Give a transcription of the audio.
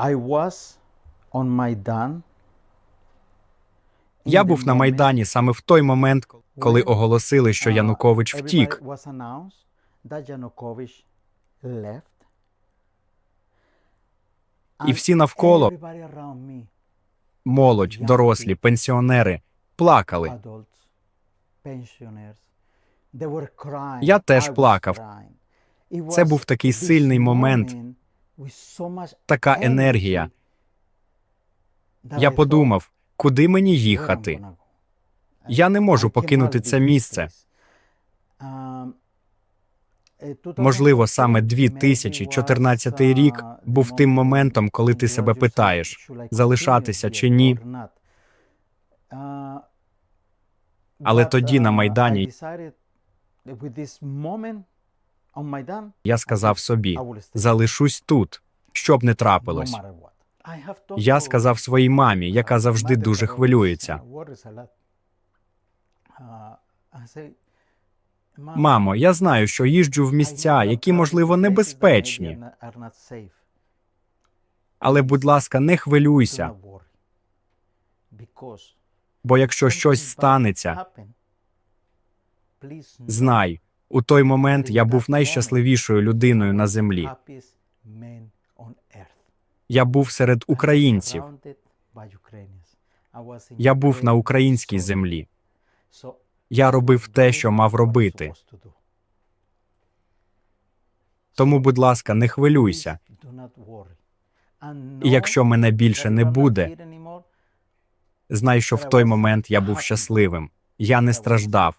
I was on Maidan. Я був на Майдані саме в той момент, коли оголосили, що uh, Янукович втік. І всі навколо, молодь, дорослі, пенсіонери, плакали. Я теж плакав. Це був такий сильний момент, така енергія. Я подумав, куди мені thought, "Where I'm їхати? gonna go?" Я не можу покинути це місце. Um, е, Можливо, саме 2014 2014 was, рік uh, був тим моментом, коли ти себе питаєш, "Should I залишатися чи ні?" Uh, Але тоді на uh, Майдані Я сказав собі: залишусь тут, щоб не трапилось. Я сказав своїй мамі, яка завжди дуже хвилюється. uh, worries a lot. Uh, I say, "Mama, Мамо, я знаю, що їжджу в місця, які, можливо, небезпечні, але, будь ласка, не хвилюйся, бо якщо щось станеться, знай, у той момент я був найщасливішою людиною на землі. Я був серед українців. Я був на українській землі. Я робив те, що мав робити. Тому, будь ласка, не хвилюйся. І якщо мене більше не буде, знай, що в той момент я був щасливим. Я не страждав.